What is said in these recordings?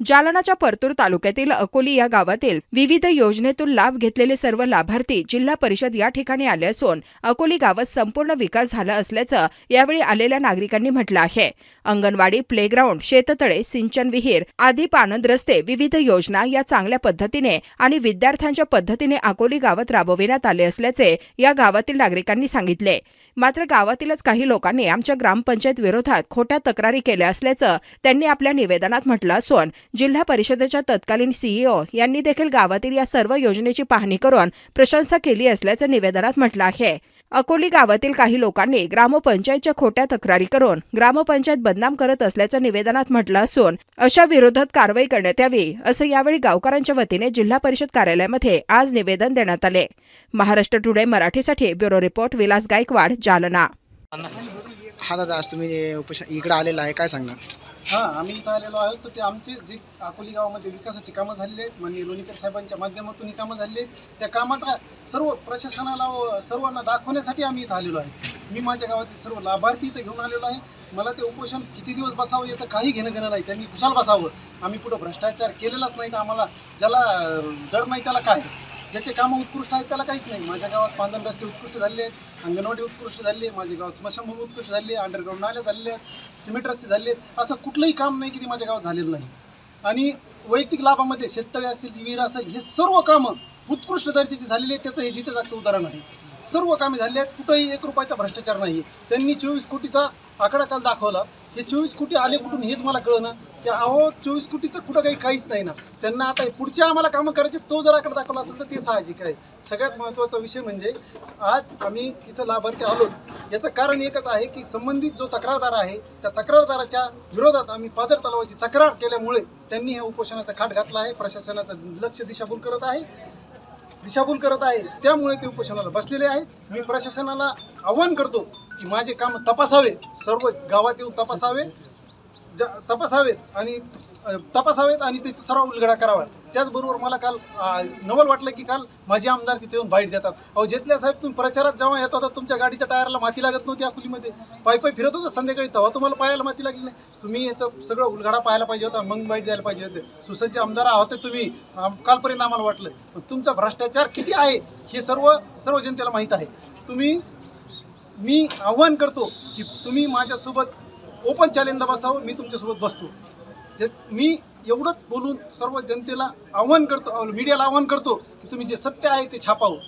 जालनाच्या परतूर तालुक्यातील अकोली या गावातील विविध योजनेतून लाभ घेतलेले सर्व लाभार्थी जिल्हा परिषद या ठिकाणी आले असून अकोली गावात संपूर्ण विकास झाला असल्याचं यावेळी आलेल्या नागरिकांनी म्हटलं आहे. अंगणवाडी प्लेग्राऊंड शेततळे सिंचन विहीर आदी पानंद रस्ते विविध योजना या चांगल्या पद्धतीने आणि विद्यार्थ्यांच्या पद्धतीने अकोली गावात राबविण्यात आले असल्याचे या गावातील नागरिकांनी सांगितले. मात्र गावातीलच काही लोकांनी आमच्या ग्रामपंचायत विरोधात खोट्या तक्रारी केल्या असल्याचं त्यांनी आपल्या निवेदनात म्हटलं असून जिल्हा परिषदेच्या तत्कालीन सीईओ यांनी देखील गावातील या सर्व योजनेची पाहणी करून प्रशंसा केली असल्याचं निवेदनात म्हटलं आहे. अकोली गावातील काही लोकांनी ग्रामपंचायतच्या खोट्या तक्रारी करून ग्रामपंचायत बदनाम करत असल्याचं निवेदनात म्हटलं असून अशा विरोधात कारवाई करण्यात यावी असं यावेळी गावकऱ्यांच्या वतीने जिल्हा परिषद कार्यालयामध्ये आज निवेदन देण्यात आले. महाराष्ट्र टुडे मराठीसाठी ब्युरो रिपोर्ट विलास गायकवाड जालना. हा दादा आज तुम्ही इकडे आलेला आहे. काय सांगणार? हां आम्ही इथं आलेलो आहोत. तर ते आमचे जे अकोली गावामध्ये विकासाची कामं झालेली आहेत माननीय लोणीकर साहेबांच्या माध्यमातून ही कामं झालेली आहेत. त्या कामाचा सर्व प्रशासनाला व सर्वांना दाखवण्यासाठी आम्ही इथं आलेलो आहे. मी माझ्या गावातील सर्व लाभार्थी इथं घेऊन आलेलो आहे. मला ते उपोषण किती दिवस बसावं याचं काही घेणं देणं नाही. त्यांनी कुशाल बसावं. आम्ही कुठं भ्रष्टाचार केलेलाच नाही तर आम्हाला ज्याला डर नाही त्याला काय? ज्याचे कामं उत्कृष्ट आहेत त्याला काहीच नाही. माझ्या गावात पांधन रस्ते उत्कृष्ट झाले आहेत अंगणवाडी उत्कृष्ट झाली आहे माझ्या गावात स्मशानभूमी उत्कृष्ट झाली आहे अंडरग्राऊंड नाल्या झाले आहेत सिमेंट रस्ते झाले. आहेत असं कुठलंही काम नाही की ते माझ्या गावात झालेलं नाही. आणि वैयक्तिक लाभामध्ये शेततळे असतील विहीर असेल हे सर्व कामं उत्कृष्ट दर्जाची झालेली आहेत. त्याचं हे जिथे जागतं उदाहरण आहे. सर्व कामे झाली आहेत. कुठंही एक रुपयाचा भ्रष्टाचार नाही त्यांनी चोवीस कोटीचा आकडा काल दाखवला. हे चोवीस कोटी आले कुठून हेच मला कळणं की अहो चोवीस कोटीचं कुठं काही काहीच नाही ना. त्यांना आता हे पुढच्या आम्हाला कामं करायचे तो जर आकडा दाखवला असेल तर ते साहजिक आहे. सगळ्यात महत्त्वाचा विषय म्हणजे आज आम्ही इथं लाभार्थी आलो. याचं कारण एकच आहे की संबंधित जो तक्रारदार आहे त्या तक्रारदाराच्या विरोधात आम्ही पाझर तलावाची तक्रार केल्यामुळे त्यांनी हे उपोषणाचा खाट घातला आहे. प्रशासनाचं लक्ष दिशाभूल करत आहे. दिशाभूल करत आहे. त्यामुळे ते उपोषणाला बसलेले आहेत. मी प्रशासनाला आव्हान करतो की माझे काम तपासावे. सर्व गावात येऊन तपासावे. तपासावेत आणि तपासावेत आणि त्याचा सर्व उलगडा करावा. त्याचबरोबर मला काल नवल वाटलं की काल माझे आमदार तिथे येऊन बाईट देतात. अहो जेतल्या साहेब तुम्ही प्रचारात जेव्हा येत होता तुमच्या गाडीच्या टायरला माती लागत नव्हती अकोलीमध्ये. पायी पायी फिरत होता संध्याकाळी तेव्हा तुम्हाला पायाला माती लागली नाही. तुम्ही याचं सगळं उलगडा पाहायला पाहिजे होता मग बाईट द्यायला पाहिजे होते. सुसज्ज आमदार आहोत तुम्ही कालपर्यंत आम्हाला वाटलं. पण तुमचा भ्रष्टाचार किती आहे हे सर्व सर्व जनतेला माहीत आहे. तुम्ही मी आव्हान करतो की तुम्ही माझ्यासोबत ओपन चॅलेंज बसावं मी तुमच्यासोबत बसतो. जे मी एवढंच बोलून सर्व जनतेला आव्हान करतो मीडियाला आव्हान करतो की तुम्ही जे सत्य आहे ते छापावं.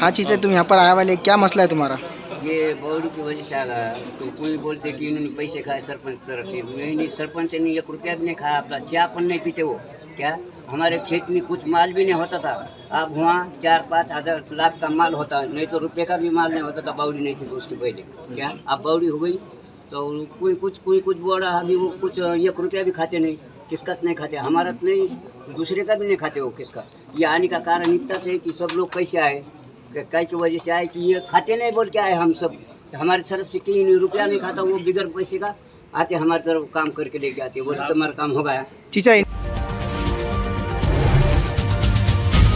हाँ चीज़ है तुम यहाँ पर आए वाले क्या मसला है तुम्हारा ये बौड़ी की वजह से आ गया तो कोई बोलते कि इन्होंने पैसे खाए सरपंच तरफ. से नहीं नहीं सरपंच ने एक रुपया भी नहीं खाया अपना चाय अपन नहीं पीते वो. क्या? हमारे खेत में कुछ माल भी नहीं होता था. अब वहाँ चार पाँच हजार लाख का माल होता नहीं तो रुपये का भी माल नहीं होता था बाउडी नहीं थी तो उसके पहले. क्या? अब बाउडी हो गई? तो कोई कुछ कोई कुछ बोल रहा अभी वो कुछ एक रुपया भी खाते नहीं किसका तो नहीं खाते हमारा तो नहीं दूसरे का भी नहीं खाते वो किसका। ये आने का कारण इतना है कि सब लोग कैसे आए कई की वजह से आए कि ये खाते नहीं बोल के आए हम सब। हमारी तरफ से तीन रुपया नहीं खाता वो बिगर पैसे का आते हमारी तरफ काम करके लेके आते बोले तुम्हारा काम हो गया। है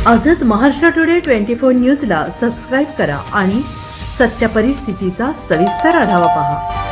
आजच महाराष्ट्र टुडे ट्वेंटी फोर न्यूजला सबस्क्राईब करा आणि सत्य परिस्थितीचा सविस्तर आढावा पहा.